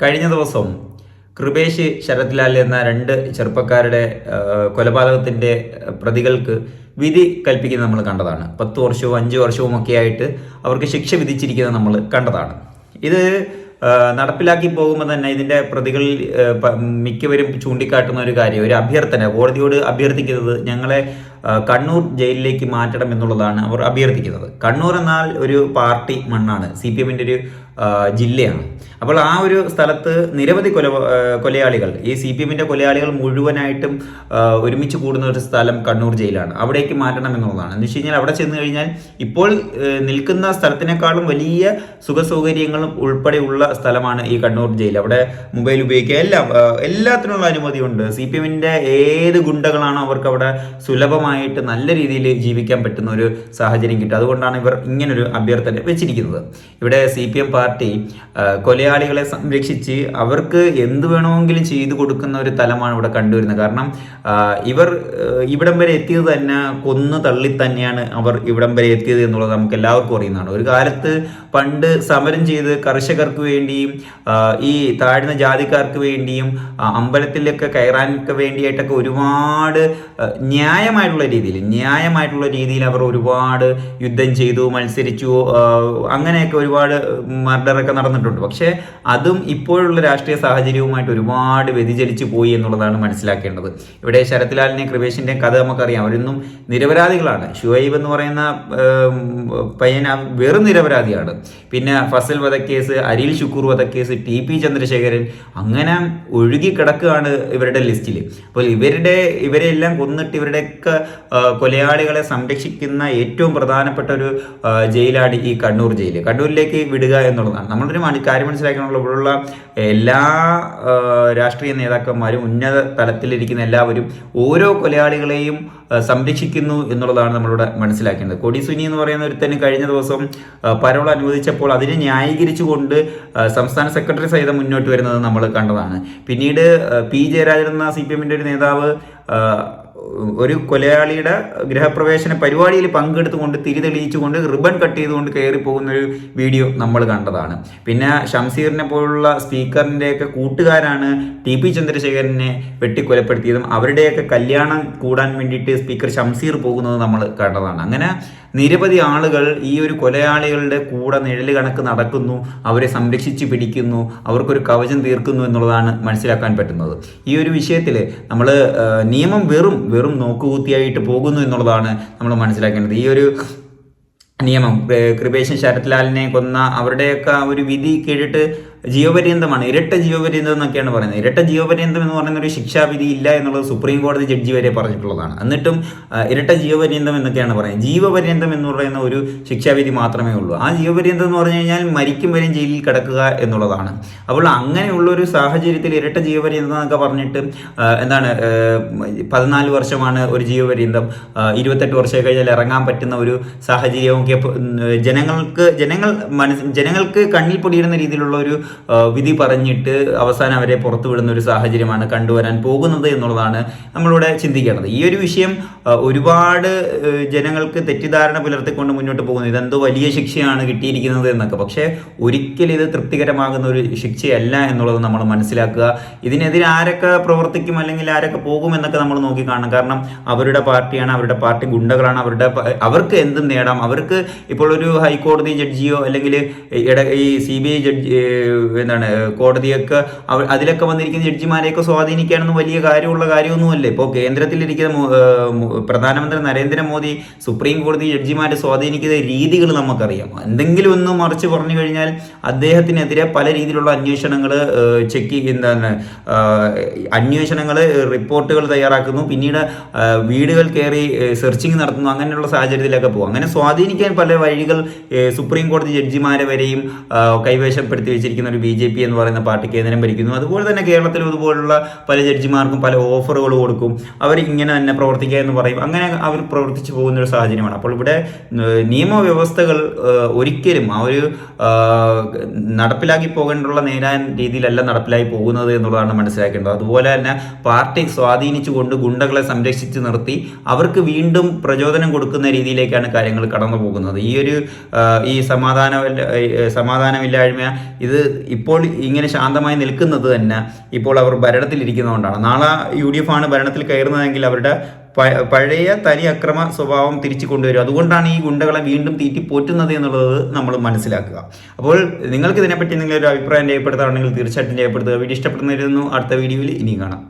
കഴിഞ്ഞ ദിവസം കൃപേഷ് ശരത് ലാൽ എന്ന രണ്ട് ചെറുപ്പക്കാരുടെ കൊലപാതകത്തിന്റെ പ്രതികൾക്ക് വിധി കൽപ്പിക്കുന്നത് നമ്മൾ കണ്ടതാണ്. പത്ത് വർഷവും അഞ്ച് വർഷവും ഒക്കെ ആയിട്ട് അവർക്ക് ശിക്ഷ വിധിച്ചിരിക്കുന്നത് നമ്മൾ കണ്ടതാണ്. ഇത് നടപ്പിലാക്കി പോകുമ്പോൾ തന്നെ ഇതിന്റെ പ്രതികളിൽ മിക്കവരും ചൂണ്ടിക്കാട്ടുന്ന ഒരു കാര്യം ഒരു അഭ്യർത്ഥന. കോടതിയോട് അഭ്യർത്ഥിക്കുന്നത് ഞങ്ങളെ കണ്ണൂർ ജയിലിലേക്ക് മാറ്റണം എന്നുള്ളതാണ് അവർ അഭ്യർത്ഥിക്കുന്നത്. കണ്ണൂർ എന്നാൽ ഒരു പാർട്ടി മണ്ണാണ്. സി പി എമ്മിന്റെ ഒരു ജില്ലയാണ്. അപ്പോൾ ആ ഒരു സ്ഥലത്ത് നിരവധി കൊല കൊലയാളികൾ ഈ സി പി എമ്മിന്റെ കൊലയാളികൾ മുഴുവനായിട്ടും ഒരുമിച്ച് കൂടുന്ന ഒരു സ്ഥലം കണ്ണൂർ ജയിലാണ്. അവിടേക്ക് മാറ്റണം എന്നുള്ളതാണ്. എന്ന് വെച്ച് കഴിഞ്ഞാൽ അവിടെ ചെന്ന് കഴിഞ്ഞാൽ ഇപ്പോൾ നിൽക്കുന്ന സ്ഥലത്തിനേക്കാളും വലിയ സുഖ സൗകര്യങ്ങളും ഉൾപ്പെടെയുള്ള സ്ഥലമാണ് ഈ കണ്ണൂർ ജയിൽ. അവിടെ മൊബൈൽ ഉപയോഗിക്കുക എല്ലാം എല്ലാത്തിനുള്ള അനുമതിയുണ്ട്. സി പി എമ്മിന്റെ ഏത് ഗുണ്ടകളാണോ അവർക്ക് അവിടെ സുലഭമായിട്ട് നല്ല രീതിയിൽ ജീവിക്കാൻ പറ്റുന്ന ഒരു സാഹചര്യം കിട്ടും അതുകൊണ്ടാണ് ഇവർ ഇങ്ങനൊരു അഭ്യർത്ഥന വെച്ചിരിക്കുന്നത്. ഇവിടെ സി പി എം പാർട്ടി കൊലയാളികളെ സംരക്ഷിച്ച് അവർക്ക് എന്ത് വേണമെങ്കിലും ചെയ്തു കൊടുക്കുന്ന ഒരു തലമാണ് ഇവിടെ കണ്ടുവരുന്നത്. കാരണം ഇവർ ഇവിടം വരെ എത്തിയത് തന്നെ കൊന്നു തള്ളി തന്നെയാണ് അവർ ഇവിടം വരെ എത്തിയത് എന്നുള്ളത് നമുക്ക് എല്ലാവർക്കും അറിയുന്നതാണ്. ഒരു കാലത്ത് പണ്ട് സമരം ചെയ്ത് കർഷകർക്ക് വേണ്ടിയും ഈ താഴ്ന്ന ജാതിക്കാർക്ക് വേണ്ടിയും അമ്പലത്തിലൊക്കെ കയറാനൊക്കെ വേണ്ടിയിട്ടൊക്കെ ഒരുപാട് ന്യായമായിട്ടുള്ള രീതിയിൽ ന്യായമായിട്ടുള്ള രീതിയിൽ അവർ ഒരുപാട് യുദ്ധം ചെയ്തു മത്സരിച്ചു അങ്ങനെയൊക്കെ ഒരുപാട് മർഡറൊക്കെ നടന്നിട്ടുണ്ട്. പക്ഷേ അതും ഇപ്പോഴുള്ള രാഷ്ട്രീയ സാഹചര്യവുമായിട്ട് ഒരുപാട് വ്യതിചലിച്ചു പോയി എന്നുള്ളതാണ് മനസ്സിലാക്കേണ്ടത്. ഇവിടെ ശരത്ലാലിനെ കൃപേഷിന്റെയും കഥ നമുക്കറിയാം. അവരൊന്നും നിരപരാധികളാണ്. ഷുഹൈബ് എന്ന് പറയുന്ന പയ്യൻ വെറും നിരപരാധിയാണ്. പിന്നെ ഫസൽ വധക്കേസ് അരിൽ ശുക്കൂർ വധക്കേസ് ടി പി ചന്ദ്രശേഖരൻ അങ്ങനെ ഒഴുകി കിടക്കുകയാണ് ഇവരുടെ ലിസ്റ്റിൽ അപ്പോൾ ഇവരുടെ ഇവരെല്ലാം കൊന്നിട്ട് ഇവരുടെയൊക്കെ കൊലയാളികളെ സംരക്ഷിക്കുന്ന ഏറ്റവും പ്രധാനപ്പെട്ട ഒരു ജയിലാണ് ഈ കണ്ണൂർ ജയിൽ കണ്ണൂരിലേക്ക് വിടുക എന്നുള്ളതാണ്. നമ്മളൊരു മണി കാര്യം മനസ്സിലാക്കാനുള്ള ഇവിടെയുള്ള എല്ലാ രാഷ്ട്രീയ നേതാക്കന്മാരും ഉന്നത തലത്തിലിരിക്കുന്ന എല്ലാവരും ഓരോ കൊലയാളികളെയും സംരക്ഷിക്കുന്നു എന്നുള്ളതാണ് നമ്മളിവിടെ മനസ്സിലാക്കേണ്ടത്. കൊടിസുനി എന്ന് പറയുന്ന ഒരുത്തന് കഴിഞ്ഞ ദിവസം പരോൾ അനുവദിച്ചപ്പോൾ അതിനെ ന്യായീകരിച്ചുകൊണ്ട് സംസ്ഥാന സെക്രട്ടറി സഹിതം മുന്നോട്ട് വരുന്നത് നമ്മൾ കണ്ടതാണ്. പിന്നീട് പി ജയരാജൻ എന്ന സി പി എമ്മിന്റെ ഒരു നേതാവ് ഒരു കൊലയാളിയുടെ ഗൃഹപ്രവേശന പരിപാടിയിൽ പങ്കെടുത്തുകൊണ്ട് തിരിതെളിയിച്ചുകൊണ്ട് റിബൺ കട്ട് ചെയ്തുകൊണ്ട് കയറി പോകുന്ന ഒരു വീഡിയോ നമ്മൾ കണ്ടതാണ്. പിന്നെ ഷംസീറിനെ പോലുള്ള സ്പീക്കറിന്റെയൊക്കെ കൂട്ടുകാരാണ് ടി പി ചന്ദ്രശേഖരനെ വെട്ടിക്കൊലപ്പെടുത്തിയതും അവരുടെയൊക്കെ കല്യാണം കൂടാൻ വേണ്ടിയിട്ട് സ്പീക്കർ ഷംസീർ പോകുന്നത് നമ്മൾ കണ്ടതാണ്. അങ്ങനെ നിരവധി ആളുകൾ ഈ ഒരു കൊലയാളികളുടെ കൂടെ നിഴൽ കണക്ക് നടക്കുന്നു അവരെ സംരക്ഷിച്ച് പിടിക്കുന്നു അവർക്കൊരു കവചം തീർക്കുന്നു എന്നുള്ളതാണ് മനസ്സിലാക്കാൻ പറ്റുന്നത്. ഈ ഒരു വിഷയത്തിൽ നമ്മൾ നിയമം വെറും വെറും നോക്കുകുത്തിയായിട്ട് പോകുന്നു എന്നുള്ളതാണ് നമ്മൾ മനസ്സിലാക്കേണ്ടത്. ഈ ഒരു നിയമം കൃപേശൻ ശരത്ലാലിനെ കൊന്ന അവരുടെയൊക്കെ ഒരു വിധി കേട്ടിട്ട് ജീവപര്യന്തമാണ്. ഇരട്ട ജീവപര്യന്തം എന്നൊക്കെയാണ് പറയുന്നത്. ഇരട്ട ജീവപര്യന്തം എന്ന് പറയുന്ന ഒരു ശിക്ഷാവിധി ഇല്ല എന്നുള്ളത് സുപ്രീം കോടതി ജഡ്ജി വരെ പറഞ്ഞിട്ടുള്ളതാണ്. എന്നിട്ടും ഇരട്ട ജീവപര്യന്തം എന്നൊക്കെയാണ് പറയുന്നത്. ജീവപര്യന്തം എന്ന് പറയുന്ന ഒരു ശിക്ഷാവിധി മാത്രമേ ഉള്ളൂ. ആ ജീവപര്യന്തം എന്ന് പറഞ്ഞു കഴിഞ്ഞാൽ മരിക്കും വരെയും ജയിലിൽ കിടക്കുക എന്നുള്ളതാണ്. അപ്പോൾ അങ്ങനെയുള്ള ഒരു സാഹചര്യത്തിൽ ഇരട്ട ജീവപര്യന്തം എന്നൊക്കെ പറഞ്ഞിട്ട് എന്താണ് പതിനാല് വർഷമാണ് ഒരു ജീവപര്യന്തം. ഇരുപത്തെട്ട് വർഷം കഴിഞ്ഞാൽ ഇറങ്ങാൻ പറ്റുന്ന ഒരു ഉം, ജനങ്ങൾക്ക് ജനങ്ങൾ മനസ്സ് ജനങ്ങൾക്ക് കണ്ണിൽ പൊടിയിടുന്ന രീതിയിലുള്ള ഒരു വിധി പറഞ്ഞിട്ട് അവസാനം അവരെ പുറത്തു വിടുന്ന ഒരു സാഹചര്യമാണ് കണ്ടുവരാൻ പോകുന്നത് എന്നുള്ളതാണ് നമ്മളിവിടെ ചിന്തിക്കേണ്ടത്. ഈ ഒരു വിഷയം ഒരുപാട് ജനങ്ങൾക്ക് തെറ്റിദ്ധാരണ പുലർത്തിക്കൊണ്ട് മുന്നോട്ട് പോകുന്നു. ഇതെന്തോ വലിയ ശിക്ഷയാണ് കിട്ടിയിരിക്കുന്നത് എന്നൊക്കെ. പക്ഷേ ഒരിക്കലും ഇത് തൃപ്തികരമാകുന്ന ഒരു ശിക്ഷയല്ല എന്നുള്ളത് നമ്മൾ മനസ്സിലാക്കുക. ഇതിനെതിരെ ആരൊക്കെ പ്രവർത്തിക്കും അല്ലെങ്കിൽ ആരൊക്കെ പോകും എന്നൊക്കെ നമ്മൾ നോക്കി കാണണം. കാരണം അവരുടെ പാർട്ടിയാണ് അവരുടെ പാർട്ടി ഗുണ്ടകളാണ്. അവരുടെ അവർക്ക് എന്തും നേടാം. അവർക്ക് ഇപ്പോൾ ഒരു ഹൈക്കോടതി ജഡ്ജിയോ അല്ലെങ്കിൽ ഈ സി ബി ഐ ജഡ്ജി എന്താണ് കോടതിയൊക്കെ അതിലൊക്കെ വന്നിരിക്കുന്ന ജഡ്ജിമാരെയൊക്കെ സ്വാധീനിക്കാനൊന്നും വലിയ കാര്യമുള്ള കാര്യമൊന്നുമല്ല. ഇപ്പോൾ കേന്ദ്രത്തിലിരിക്കുന്ന പ്രധാനമന്ത്രി നരേന്ദ്രമോദി സുപ്രീം കോടതി ജഡ്ജിമാരെ സ്വാധീനിക്കുന്ന രീതികൾ നമുക്കറിയാം. എന്തെങ്കിലും ഒന്ന് മറിച്ച് പറഞ്ഞു കഴിഞ്ഞാൽ അദ്ദേഹത്തിനെതിരെ പല രീതിയിലുള്ള അന്വേഷണങ്ങൾ ചെക്ക് എന്താണ് അന്വേഷണങ്ങൾ റിപ്പോർട്ടുകൾ തയ്യാറാക്കുന്നു. പിന്നീട് വീടുകൾ കയറി സെർച്ചിങ് നടത്തുന്നു. അങ്ങനെയുള്ള സാഹചര്യത്തിലൊക്കെ പോകും. അങ്ങനെ സ്വാധീനിക്കാൻ പല വഴികൾ സുപ്രീം കോടതി ജഡ്ജിമാരെ വരെയും കൈവശപ്പെടുത്തി വെച്ചിരിക്കുന്ന. ഒരു ബി ജെ പി എന്ന് പറയുന്ന പാർട്ടി കേന്ദ്രം ഭരിക്കുന്നു. അതുപോലെ തന്നെ കേരളത്തിലും ഇതുപോലുള്ള പല ജഡ്ജിമാർക്കും പല ഓഫറുകൾ കൊടുക്കും. അവർ ഇങ്ങനെ തന്നെ പ്രവർത്തിക്കുക എന്ന് പറയും. അങ്ങനെ അവർ പ്രവർത്തിച്ചു പോകുന്ന ഒരു സാഹചര്യമാണ്. അപ്പോൾ ഇവിടെ നിയമവ്യവസ്ഥകൾ ഒരിക്കലും ആ ഒരു നടപ്പിലാക്കി പോകേണ്ടുള്ള നേരായ രീതിയിലല്ല നടപ്പിലായി പോകുന്നത് എന്നുള്ളതാണ് മനസ്സിലാക്കേണ്ടത്. അതുപോലെ തന്നെ പാർട്ടി സ്വാധീനിച്ചുകൊണ്ട് ഗുണ്ടകളെ സംരക്ഷിച്ച് നിർത്തി അവർക്ക് വീണ്ടും പ്രചോദനം കൊടുക്കുന്ന രീതിയിലേക്കാണ് കാര്യങ്ങൾ കടന്നു പോകുന്നത് ഈ ഒരു ഈ സമാധാന സമാധാനമില്ലായ്മ ഇത് ഇപ്പോൾ ഇങ്ങനെ ശാന്തമായി നിൽക്കുന്നത് തന്നെ ഇപ്പോൾ അവർ ഭരണത്തിലിരിക്കുന്നതുകൊണ്ടാണ് നാളെ യു ഡി എഫ് ആണ് ഭരണത്തിൽ കയറുന്നതെങ്കിൽ അവരുടെ പഴയ തനി അക്രമ സ്വഭാവം തിരിച്ചു കൊണ്ടുവരും. അതുകൊണ്ടാണ് ഈ ഗുണ്ടകളെ വീണ്ടും തീറ്റി പോറ്റുന്നത് എന്നുള്ളത് നമ്മൾ മനസ്സിലാക്കുക. അപ്പോൾ നിങ്ങൾക്ക് ഇതിനെപ്പറ്റി എന്തെങ്കിലും ഒരു അഭിപ്രായം രേഖപ്പെടുത്താറുണ്ടെങ്കിൽ തീർച്ചയായിട്ടും രേഖപ്പെടുത്തുക. വീഡിയോ ഇഷ്ടപ്പെടുന്നതായിരുന്നു അടുത്ത വീഡിയോയിൽ ഇനിയും കാണാം.